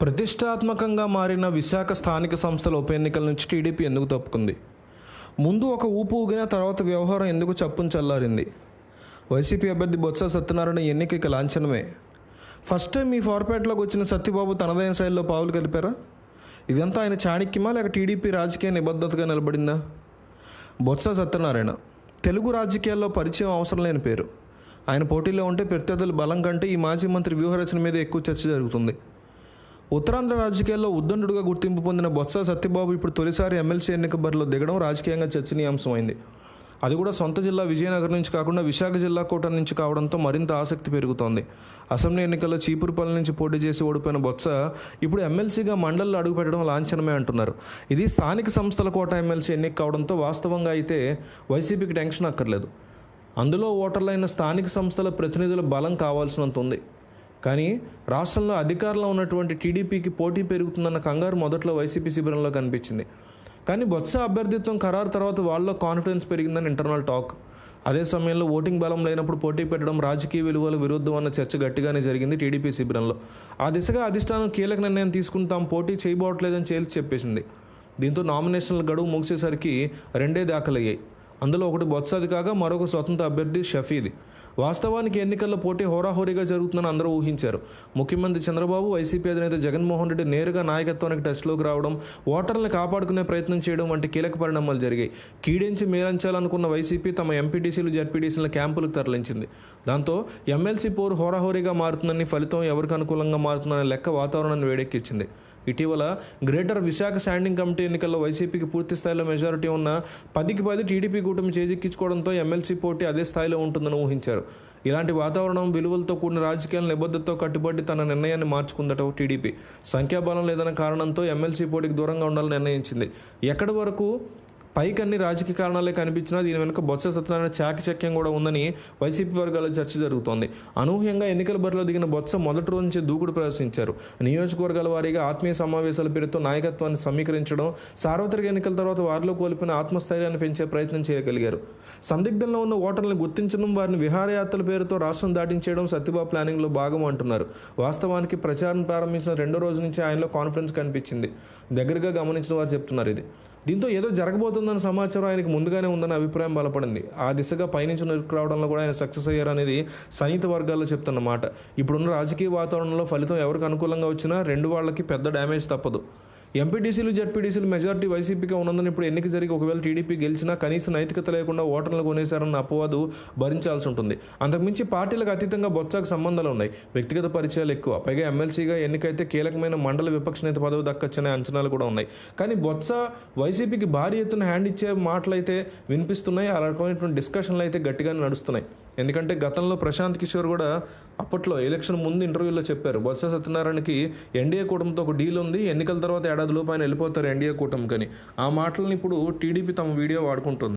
ప్రతిష్టాత్మకంగా మారిన విశాఖ స్థానిక సంస్థల ఉప ఎన్నికల నుంచి టీడీపీ ఎందుకు తప్పుకుంది? ముందు ఒక ఊపు ఊగిన తర్వాత వ్యవహారం ఎందుకు చప్పును చల్లారింది? వైసీపీ అభ్యర్థి బొత్స సత్యనారాయణ ఎన్నికకి లాంఛనమే. ఫస్ట్ టైం ఈ ఫార్పేటలోకి వచ్చిన సత్యబాబు తనదైన శైలిలో పావులు కలిపారా? ఇదంతా ఆయన చాణక్యమా లేక టీడీపీ రాజకీయ నిబద్ధతగా నిలబడిందా? బొత్స సత్యనారాయణ తెలుగు రాజకీయాల్లో పరిచయం అవసరం లేని పేరు. ఆయన పోటీలో ఉంటే ప్రత్యర్థుల బలం కంటే ఈ మాజీ మంత్రి వ్యూహరచన మీద ఎక్కువ చర్చ జరుగుతుంది. ఉత్తరాంధ్ర రాజకీయాల్లో ఉద్దండుడుగా గుర్తింపు పొందిన బొత్స సత్యబాబు ఇప్పుడు తొలిసారి ఎమ్మెల్సీ ఎన్నిక బరిలో దిగడం రాజకీయంగా చర్చనీయాంశమైంది. అది కూడా సొంత జిల్లా విజయనగరం నుంచి కాకుండా విశాఖ జిల్లా కోట నుంచి కావడంతో మరింత ఆసక్తి పెరుగుతోంది. అసెంబ్లీ ఎన్నికల్లో చీపురుపల్లి నుంచి పోటీ చేసి ఓడిపోయిన బొత్స ఇప్పుడు ఎమ్మెల్సీగా మండలిలో అడుగుపెట్టడం లాంఛనమే అంటున్నారు. ఇది స్థానిక సంస్థల కోట ఎమ్మెల్సీ ఎన్నిక కావడంతో వాస్తవంగా అయితే వైసీపీకి టెన్షన్ అక్కర్లేదు. అందులో ఓటర్లైన స్థానిక సంస్థల ప్రతినిధుల బలం కావాల్సినంత ఉంది. కానీ రాష్ట్రంలో అధికారంలో ఉన్నటువంటి టీడీపీకి పోటీ పెరుగుతుందన్న కంగారు మొదట్లో వైసీపీ శిబిరంలో కనిపించింది. కానీ బొత్స అభ్యర్థిత్వం ఖరారు తర్వాత వాళ్ళలో కాన్ఫిడెన్స్ పెరిగిందని ఇంటర్నల్ టాక్ అదే సమయంలో ఓటింగ్ బలం లేనప్పుడు పోటీ పెట్టడం రాజకీయ విలువల విరుద్ధం అన్న చర్చ గట్టిగానే జరిగింది టీడీపీ శిబిరంలో. ఆ దిశగా అధిష్టానం కీలక నిర్ణయం తీసుకుని తాము పోటీ చేయబోవట్లేదని చేల్చి చెప్పేసింది. దీంతో నామినేషన్ల గడువు ముగిసేసరికి రెండే దాఖలయ్యాయి. అందులో ఒకటి బొత్సది కాగా మరొక స్వతంత్ర అభ్యర్థి షఫీది. వాస్తవానికి ఎన్నికల్లో పోటీ హోరాహోరీగా జరుగుతుందని అందరూ ఊహించారు. ముఖ్యమంత్రి చంద్రబాబు వైసీపీ అధినేత జగన్మోహన్ రెడ్డి నేరుగా నాయకత్వానికి టచ్లోకి రావడం ఓటర్లను కాపాడుకునే ప్రయత్నం చేయడం వంటి కీలక పరిణామాలు జరిగాయి. కీడించి మేలంచాలనుకున్న వైసీపీ తమ ఎంపీటీసీలు జడ్పీటీసీల క్యాంపులకు తరలించింది. దాంతో ఎమ్మెల్సీ పోరు హోరాహోరీగా మారుతుందని ఫలితం ఎవరికి అనుకూలంగా మారుతుందనే లెక్క వాతావరణాన్ని వేడెక్కించింది. ఇటీవల గ్రేటర్ విశాఖ స్టాండింగ్ కమిటీ ఎన్నికల్లో వైసీపీకి పూర్తి స్థాయిలో మెజారిటీ ఉన్న పదికి పది టీడీపీ కూటమి చేజిక్కించుకోవడంతో ఎమ్మెల్సీ పోటీ అదే స్థాయిలో ఉంటుందని ఊహించారు. ఇలాంటి వాతావరణం విలువలతో కూడిన రాజకీయాల నిబద్ధతతో కట్టుబడి తన నిర్ణయాన్ని మార్చుకుందట టీడీపీ. సంఖ్యాబలం లేదన్న కారణంతో ఎమ్మెల్సీ పోటీకి దూరంగా ఉండాలని నిర్ణయించింది. ఎక్కడి వరకు పైకి అన్ని రాజకీయ కారణాలే కనిపించినా దీని వెనుక బొత్స సత్యనారాయణ చాకచక్యం కూడా ఉందని వైసీపీ వర్గాల చర్చ జరుగుతోంది. అనూహ్యంగా ఎన్నికల బరిలో దిగిన బొత్స మొదటి రోజు నుంచి దూకుడు ప్రదర్శించారు. నియోజకవర్గాల వారీగా ఆత్మీయ సమావేశాల పేరుతో నాయకత్వాన్ని సమీకరించడం సార్వత్రిక ఎన్నికల తర్వాత వారిలో కోల్పోయిన ఆత్మస్థైర్యాన్ని పెంచే ప్రయత్నం చేయగలిగారు. సందిగ్ధంలో ఉన్న ఓటర్లను గుర్తించడం వారిని విహారయాత్రల పేరుతో రాష్ట్రం దాటించేయడం సత్యబాబు ప్లానింగ్లో భాగం అంటున్నారు. వాస్తవానికి ప్రచారం ప్రారంభించిన రెండో రోజు నుంచి ఆయనలో కాన్ఫిడెన్స్ కనిపించింది. దగ్గరగా గమనించిన వారు చెప్తున్నారు ఇది. దీంతో ఏదో జరగబోతుందన్న సమాచారం ఆయనకు ముందుగానే ఉందన్న అభిప్రాయం బలపడింది. ఆ దిశగా పైనుంచి రావడంలో కూడా ఆయన సక్సెస్ అయ్యారనేది సన్నిహిత వర్గాల్లో చెప్తున్నమాట ఇప్పుడున్న రాజకీయ వాతావరణంలో ఫలితం ఎవరికి అనుకూలంగా వచ్చినా రెండు వాళ్ళకి పెద్ద డ్యామేజ్ తప్పదు. ఎంపీటీసీలు జడ్పీటీసీలు మెజారిటీ వైసీపీగా ఉన్నందున ఇప్పుడు ఎన్నిక జరిగి ఒకవేళ టీడీపీ గెలిచినా కనీస నైతికత లేకుండా ఓటర్లు కొనేశారన్న అపవాదు భరించాల్సి ఉంటుంది. అంతకుమించి పార్టీలకు అతీతంగా బొత్సాకు సంబంధాలు ఉన్నాయి. వ్యక్తిగత పరిచయాలు ఎక్కువ. పైగా ఎమ్మెల్సీగా ఎన్నికైతే కీలకమైన మండల విపక్ష నేత పదవి దక్కచ్చనే అంచనాలు కూడా ఉన్నాయి. కానీ బొత్స వైసీపీకి భారీ ఎత్తున హ్యాండ్ ఇచ్చే మాటలైతే వినిపిస్తున్నాయి. ఆ రకమైనటువంటి డిస్కషన్లు అయితే గట్టిగానే నడుస్తున్నాయి. ఎందుకంటే గతంలో ప్రశాంత్ కిషోర్ కూడా అప్పట్లో ఎలక్షన్ ముందు ఇంటర్వ్యూలో చెప్పారు. బొత్స సత్యనారాయణకి ఎన్డీఏ కూటమితో ఒక డీల్ ఉంది. ఎన్నికల తర్వాత ఏడాది లోపు ఆయన వెళ్ళిపోతారు ఎన్డీఏ కూటమికని. ఆ మాటలను ఇప్పుడు టీడీపీ తమ వీడియో వాడుకుంటుంది.